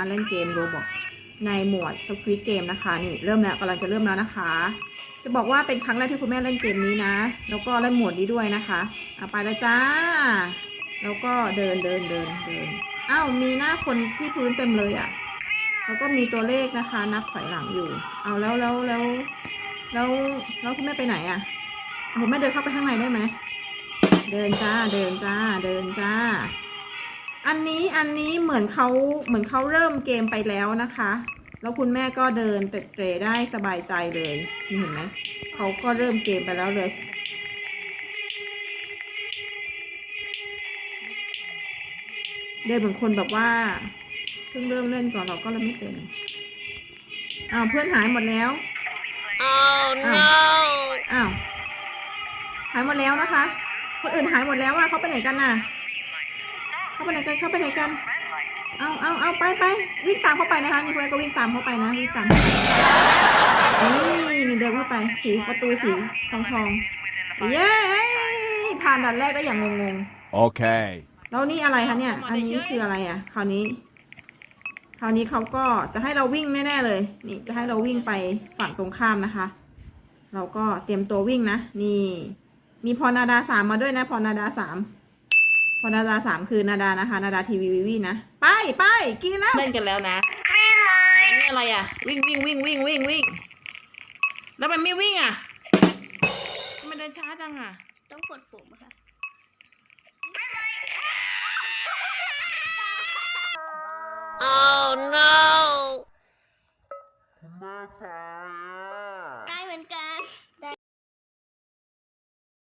มาเล่นเกมโรบอกในหมวดสควิตเกมนะคะ นี่เริ่มแล้วกำลังจะเริ่มแล้วนะคะ จะบอกว่าเป็นครั้งแรกที่คุณแม่เล่นเกมนี้นะ แล้วก็เล่นหมวดนี้ด้วยนะคะเอาไปแล้วจ้า แล้วก็เดินเดินเดินเดินอ้าวมีหน้าคนที่พื้นเต็มเลยอะ่ะ แล้วก็มีตัวเลขนะคะ นับถอยหลังอยู่ เอาแล้วแล้วแล้วแล้วแล้วคุณแม่ไปไหนอะ่ะคุณแม่เดินเข้าไปข้างในได้ไหมเดินจ้าเดินจ้าเดินจ้า อันนี้อันนี้เหมือนเขาเหมือนเขาเริ่มเกมไปแล้วนะคะ แล้วคุณแม่ก็เดินเตะเตรได้สบายใจเลยนี่เห็นไหมเขาก็เริ่มเกมไปแล้วเลยเดินเหมือนคนแบบว่าเพิ่งเริ่มเล่นก่อนเราก็เลยไม่เป็นอ้าวเพื่อนหายหมดแล้ว Oh no! อ้าวหายหมดแล้วนะคะ คนอื่นหายหมดแล้วอะเขาไปไหนกันน่ะ เขาไปไหนกันเขาไปไหนกัน เอาเอาเอาไปไปวิ่งตามเข้าไปนะคะนี่คุณแม่ก็วิ่งตามเข้าไปนะวิ่งตามเข้าไปนี่นี่เดินเข้าไปสีประตูสีทองทองเย้ผ่านด่านแรกได้อย่างงง Okay. ๆแล้วนี่อะไรคะเนี่ย อันนี้คืออะไรอะ คราวนี้ คราวนี้เขาก็จะให้เราวิ่งแน่ๆเลย นี่จะให้เราวิ่งไปฝั่งตรงข้ามนะคะ เราก็เตรียมตัววิ่งนะ นี่ มีพอนาดาสามมาด้วยนะ พอนาดาสาม พอนาดาสามคือนาดานะคะ นาดาทีวีวิวีนะ ไปไปกินแล้วเล่นกันแล้วนะอันนี่อะไรอะ วิ่งวิ่งวิ่งวิ่งวิ่งวิ่งแล้วมันไม่วิ่งอะทำไมันเดินช้าจังอะ ต้องกดปุ่มค่ะโอ้ no! คุค่ะ